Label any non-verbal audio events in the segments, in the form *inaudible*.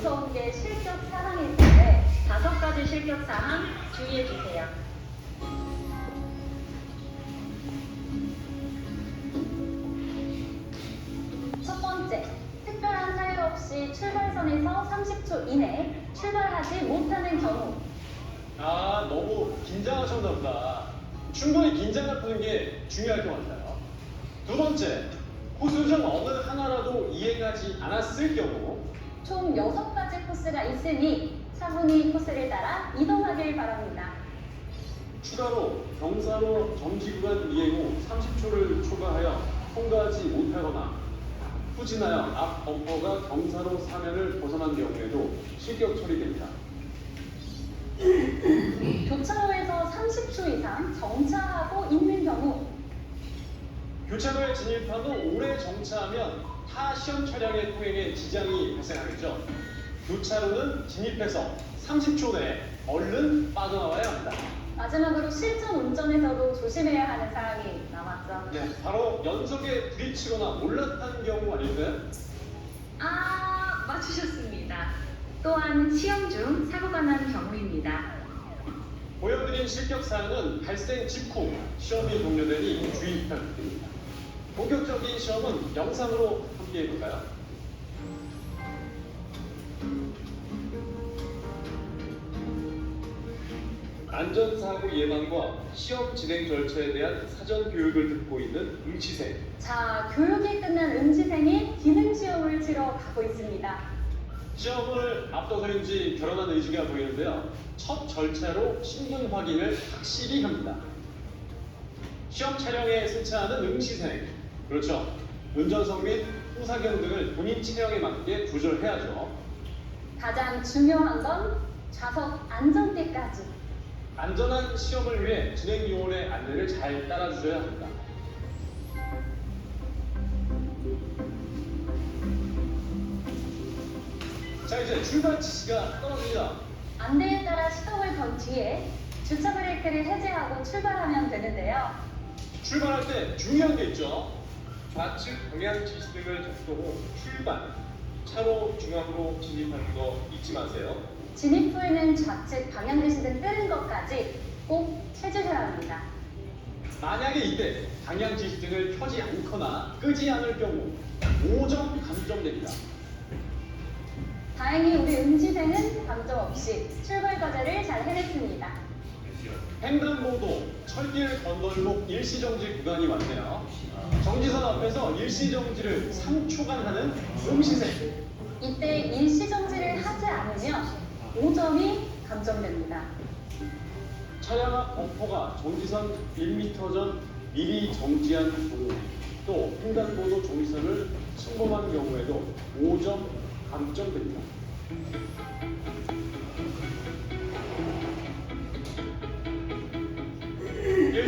무서운 게 실격 사항이 있는데 다섯 가지 실격 사항 주의해 주세요. 첫 번째, 특별한 사유 없이 출발선에서 30초 이내 출발하지 못하는 경우 아, 너무 긴장하셨나 보다. 충분히 긴장을 푸는 게 중요할 것 같아요. 두 번째, 중 어느 하나라도 이해하지 않았을 경우 총 6가지 코스가 있으니 차분히 코스를 따라 이동하길 바랍니다. 추가로 경사로 정지 구간 이행 후 30초를 초과하여 통과하지 못하거나 후진하여 앞 범퍼가 경사로 사면을 벗어난 경우에도 실격 처리됩니다. 교차로에서 30초 이상 정차하고 있는 경우 교차로에 진입한 후 오래 정차하면 타 시험 차량의 통행에 지장이 발생하겠죠. 교차로는 진입해서 30초 내에 얼른 빠져나와야 합니다. 마지막으로 실전 운전에서도 조심해야 하는 사항이 남았죠. 네, 바로 연석에 부딪히거나 올라탄 경우 아닐까요? 아, 맞추셨습니다. 또한 시험 중 사고가 난 경우입니다. 보여드린 실격 사항은 발생 직후 시험이 종료되니 주의 부탁드립니다. 본격적인 시험은 영상으로 함께 해볼까요? 안전사고 예방과 시험 진행 절차에 대한 사전 교육을 듣고 있는 응시생. 자, 교육이 끝난 응시생이 기능 시험을 치러 가고 있습니다. 시험을 앞둬서인지 결혼한 의지가 보이는데요. 첫 절차로 신분 확인을 확실히 합니다. 시험 촬영에 승차하는 응시생. 그렇죠. 운전석 및 후사경 등을 본인 체형에 맞게 조절해야죠. 가장 중요한 건 좌석 안전대까지. 안전한 시험을 위해 진행 요원의 안내를 잘 따라주셔야 합니다. 자 이제 출발 지시가 떨어집니다. 안내에 따라 시동을 건 뒤에 주차 브레이크를 해제하고 출발하면 되는데요. 출발할 때 중요한 게 있죠. 좌측 방향 지시등을 작동 후 출발. 차로 중앙으로 진입하는 거 잊지 마세요. 진입 후에는 좌측 방향 지시등 끄는 것까지 꼭 해주셔야 합니다. 만약에 이때 방향 지시등을 켜지 않거나 끄지 않을 경우 5점 감점됩니다. 다행히 우리 응시생은 감점 없이 출발 과제를 잘 해냈습니다. 횡단보도 철길 건널목 일시정지 구간이 왔네요. 정지선 앞에서 일시정지를 3초간 하는 응시생. 이때 일시 정지를 하지 않으면 5점이 감점됩니다. 차량 앞 범퍼가 정지선 1m 전 미리 정지한 경우 또 횡단보도 정지선을 침범한 경우에도 5점 감점됩니다.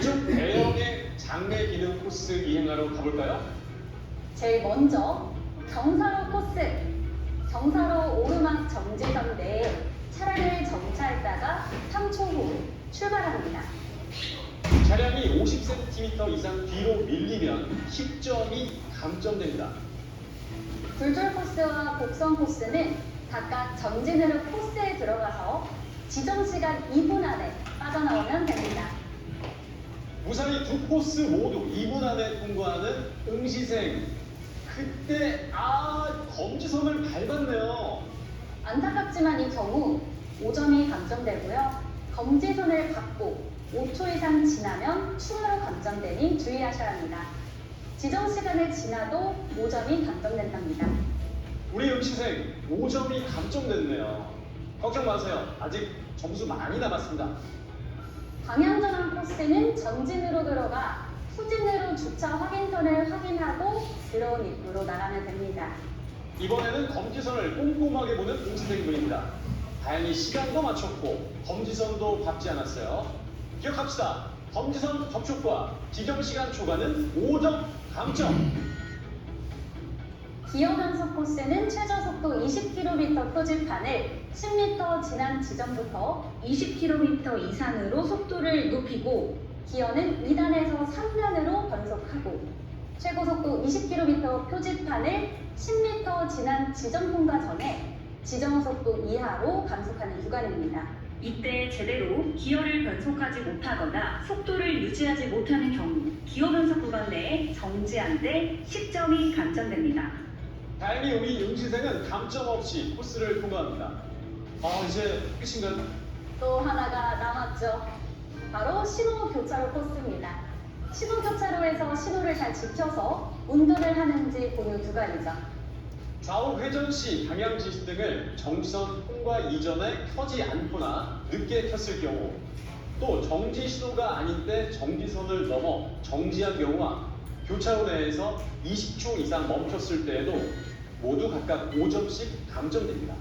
일종 대형의 장례 기능 코스 이행하러 가볼까요? 제일 먼저 경사로 코스. 경사로 오르막 정지선 내에 차량을 정차했다가 3초 후 출발합니다. 차량이 50cm 이상 뒤로 밀리면 10점이 감점됩니다. 굴절 코스와 곡선 코스는 각각 전진으로 코스에 들어가서 지정 시간 2분 안에 빠져나오면 됩니다. 무사히 두 코스 모두 2분 안에 통과하는 응시생. 그때 아 검지선을 밟았네요. 안타깝지만 이 경우 5점이 감점되고요. 검지선을 밟고 5초 이상 지나면 추가로 감점되니 주의하셔야 합니다. 지정 시간을 지나도 5점이 감점된답니다. 우리 응시생 5점이 감점됐네요. 걱정 마세요. 아직 점수 많이 남았습니다. 방향전환 코스는 전진으로 들어가 후진으로 주차 확인선을 확인하고 들어온 입구로 나가면 됩니다. 이번에는 검지선을 꼼꼼하게 보는 응시생 분입니다. 다행히 시간도 맞췄고 검지선도 밟지 않았어요. 기억합시다. 검지선 접촉과 지정 시간 초과는 5점 감점. 기어 단속 코스는 최저 속도 20km 표지판을 10m 지난 지점부터 20km 이상으로 속도를 높이고 기어는 2단에서 3단으로 변속하고 최고 속도 20km 표지판을 10m 지난 지점 통과 전에 지정 속도 이하로 감속하는 구간입니다. 이때 제대로 기어를 변속하지 못하거나 속도를 유지하지 못하는 경우 기어 변속 구간 내에 정지한 데 10점이 감점됩니다. 다행히 우리 응시생은 감점 없이 코스를 통과합니다. 아 이제 끝인가요? 또 하나가 남았죠. 바로 신호 교차로 코스입니다. 신호 교차로에서 신호를 잘 지켜서 운전을 하는지 보는 구간이죠. 좌우 회전 시 방향 지시 등을 정지선 통과 이전에 켜지 않거나 늦게 켰을 경우 또 정지 신호가 아닌 때 정지선을 넘어 정지한 경우와 교차로 내에서 20초 이상 멈췄을 때에도 모두 각각 5점씩 감점됩니다.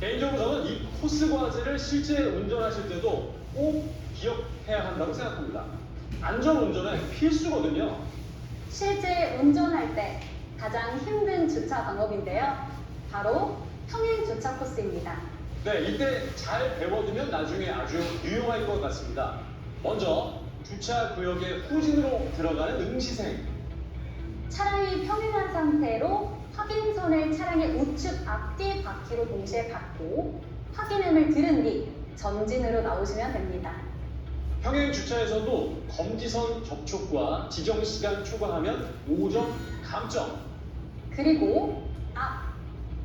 개인적으로 저는 이 코스 과제를 실제 운전하실 때도 꼭 기억해야 한다고 생각합니다. 안전 운전은 필수거든요. 실제 운전할 때 가장 힘든 주차 방법인데요. 바로 평행 주차 코스입니다. 네, 이때 잘 배워두면 나중에 아주 유용할 것 같습니다. 먼저 주차 구역의 후진으로 들어가는 응시생. 차량이 평행한 상태로 확인선을 차량의 우측 앞뒤 바퀴로 동시에 받고 확인음을 들은 뒤 전진으로 나오시면 됩니다. 평행 주차에서도 검지선 접촉과 지정 시간 초과하면 5점 감점. 그리고 앞,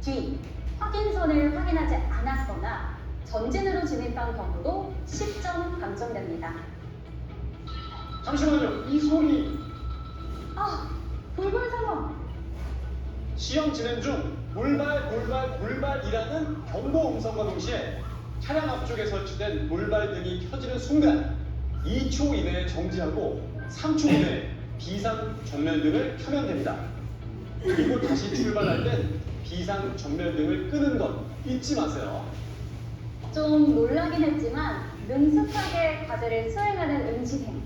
뒤 확인선을 확인하지 않았거나 전진으로 진입한 경우도 10점 감점됩니다. 잠시만요, 이 소리. 아, 돌발 상황. 시험 진행 중 돌발, 돌발, 돌발이라는 경고 음성과 동시에 차량 앞쪽에 설치된 돌발 등이 켜지는 순간 2초 이내에 정지하고 3초 이내에 *laughs* 비상 전면등을 켜면 됩니다. 그리고 다시 출발할 땐 비상 전면등을 끄는 것 잊지 마세요. 좀 놀라긴 했지만 능숙하게 과제를 수행하는 응시생.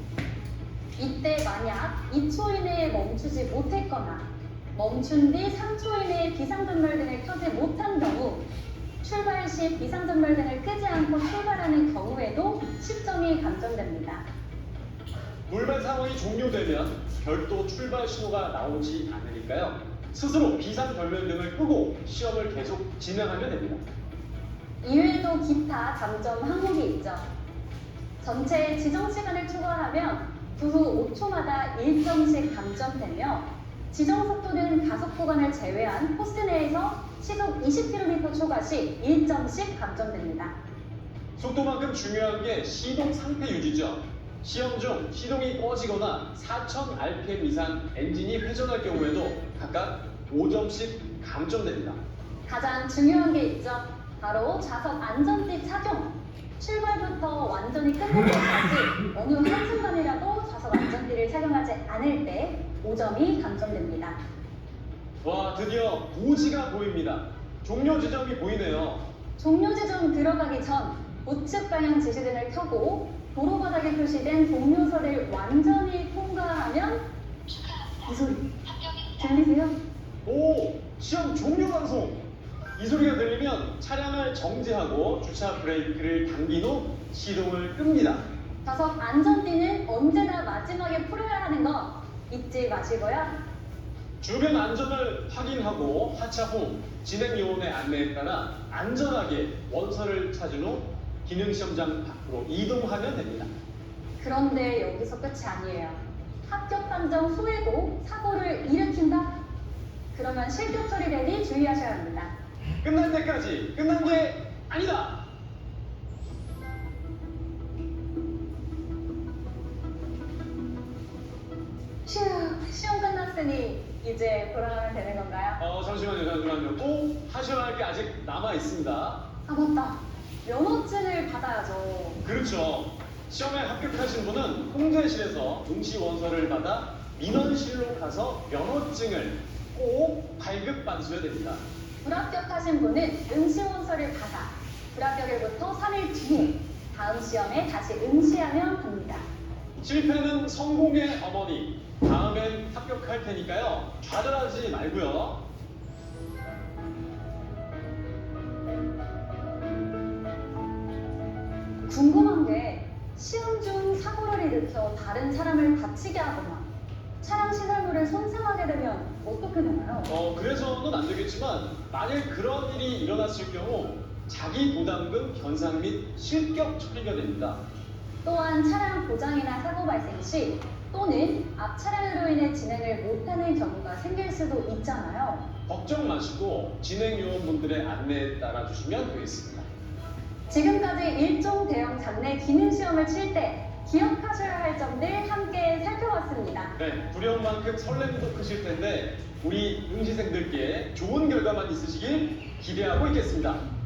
이때 만약 2초 이내에 멈추지 못했거나 멈춘 뒤 3초 이내에 비상전멸등을 켜지 못한 경우 출발 시 비상전멸등을 끄지 않고 출발하는 경우에도 10점이 감점됩니다. 돌발 상황이 종료되면 별도 출발 신호가 나오지 않으니까요. 스스로 비상 전면등을 끄고 시험을 계속 진행하면 됩니다. 이외에도 기타 감점 항목이 있죠. 전체 지정 시간을 초과하면 그 후 5초마다 1점씩 감점되며 지정 속도는 가속 구간을 제외한 코스 내에서 시속 20km 초과 시 1점씩 감점됩니다. 속도만큼 중요한 게 시동 상태 유지죠. 시험 중 시동이 꺼지거나 4000 rpm 이상 엔진이 회전할 경우에도 각각 5점씩 감점됩니다. 가장 중요한 게 있죠. 바로 좌석 안전띠 착용. 출발부터 완전히 끝날 때까지 어느 한순간이라도 좌석 안전띠를 착용하지 않을 때 5점이 감점됩니다. 와, 드디어 고지가 보입니다. 종료 지점이 보이네요. 종료 지점 들어가기 전 우측 방향 지시등을 켜고 도로 바닥에 표시된 종료서를 완전히 통과하면 이 소리 들리세요? 오, 시험 종료 방송! 이 소리가 들리면 차량을 정지하고 주차 브레이크를 당긴 후 시동을 끕니다. 좌석 안전띠는 언제나 마지막에 풀어야 하는 거 잊지 마시고요. 주변 안전을 확인하고 하차 후 진행 요원의 안내에 따라 안전하게 원서를 찾은 후 기능시험장 밖으로 이동하면 됩니다. 그런데 여기서 끝이 아니에요. 합격 판정 후에도 사고를 일으킨다? 그러면 실격 처리되니 주의하셔야 합니다. 끝날 때까지 끝난 게 아니다. 휴, 시험 끝났으니 이제 돌아가면 되는 건가요? 어 잠시만요, 잠시만요. 또 하셔야 할 게 아직 남아 있습니다. 아 맞다. 면허증을 받아야죠. 그렇죠. 시험에 합격하신 분은 홍대실에서 응시 원서를 받아 민원실로 가서 면허증을 꼭 발급 반수해야 됩니다. 불합격하신 분은 응시원서를 받아 불합격일부터 3일 뒤에 다음 시험에 다시 응시하면 됩니다. 실패는 성공의 어머니. 다음엔 합격할 테니까요. 좌절하지 말고요. 궁금한 게 시험 중 사고를 일으켜 다른 사람을 다치게 하거나 차량 시설물을 손상하게 되면 어떻게 되나요? 어, 그래서는 안 되겠지만 만일 그런 일이 일어났을 경우 자기 부담금 변상 및 실격 처리가 됩니다. 또한 차량 고장이나 사고 발생 시 또는 앞 차량으로 인해 진행을 못하는 경우가 생길 수도 있잖아요. 걱정 마시고 진행 요원분들의 안내에 따라 주시면 되겠습니다. 지금까지 일종 대형 장내 기능 시험을 칠때 기억하셔야 할 점들 함께 살펴봤습니다. 네, 두려움만큼 설렘도 크실 텐데 우리 응시생들께 좋은 결과만 있으시길 기대하고 있겠습니다.